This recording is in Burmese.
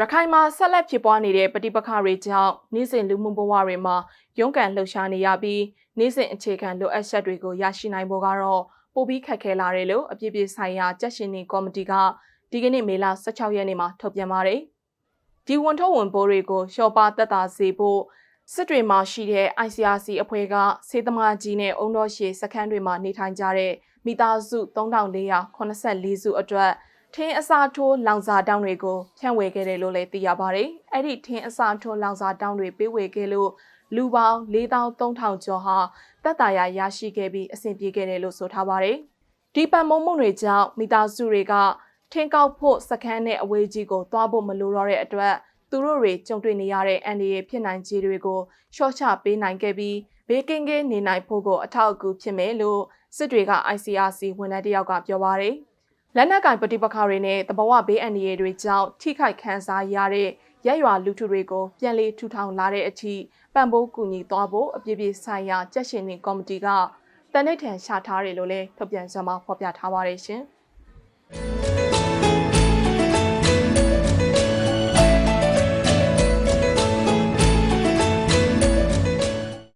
ရခိုင်မှာဆက်လက်ဖြစ်ပွားနေတဲ့ပဋိပက္ခတွေကြောင့်နေ့စဉ်လူမှုဘဝတွေမှာရုန်းကန်လှုပ်ရှားနေရပြီးနေ့စဉ်အခြေခံလိုအပ်ချက်တွေကိုရရှိနိုင်ဖို့ကတော့ပိုပြီးခက်ခဲလာတယ်လို့အပြည့်အပြည့်ဆိုင်ရာကြက်ရှင်နေကော်မတီကဒီကနေ့မေလ16ရက်နေ့မှာထုတ်ပြန်ပါတယ်။ဒီဝန်ထုတ်ဝန်ပိုးတွေကိုလျှော့ပါတက်တာစေဖို့စစ်တွေမှာရှိတဲ့ ICRC အဖွဲ့ကစေတမာကြီးနဲ့အုံတော်ရှည်စခန်းတွေမှာနေထိုင်ကြတဲ့မိသားစု3484စုအတွက် ထင်းအစာထိုးလောင်စာတောင်းတွေကိုဖြန့်ဝေခဲ့တယ်လို့လည်းသိရပါတယ်။အဲ့ဒီထင်းအစာထိုးလောင်စာတောင်းတွေပေးဝေခဲ့လို့လူပေါင်း4300ကျော်ဟာတက်တာယာရရှိခဲ့ပြီးအဆင်ပြေခဲ့တယ်လို့ဆိုထားပါတယ်။ဒီပတ်မုံမှုတွေကြောင့်မိသားစုတွေကထင်းကောက်ဖို့စခန်းနဲ့အဝေးကြီးကိုသွားဖို့မလိုတော့တဲ့အတွက်သူတို့တွေကြုံတွေ့နေရတဲ့အန်ဒီရဲ့ဖြစ်နိုင်ခြေတွေကိုရှော့ချပေးနိုင်ခဲ့ပြီးဘေးကင်းကင်းနေနိုင်ဖို့ကိုအထောက်အကူဖြစ်မယ်လို့စစ်တွေက ICRC ဝန်ထမ်းတယောက်ကပြောပါတယ်။ လက်နက်ကင်ပဋိပက္ခတွေနဲ့တဘာဝဘေးအန္တရာယ်တွေကြောင့်ထိခိုက်ခံစားရတဲ့ရက်ရွာလူထုတွေကိုပြန်လည်ထူထောင်လာတဲ့အထိပံ့ပိုးကူညီသွားဖို့အပြည့်ပြည့်ဆိုင်ရာကြက်ရှင်နေကော်မတီကတနိဋ္ဌာန်ရှာထားတယ်လို့လည်းထုတ်ပြန်ကြမှာဖော်ပြထားပါတယ်ရှင်။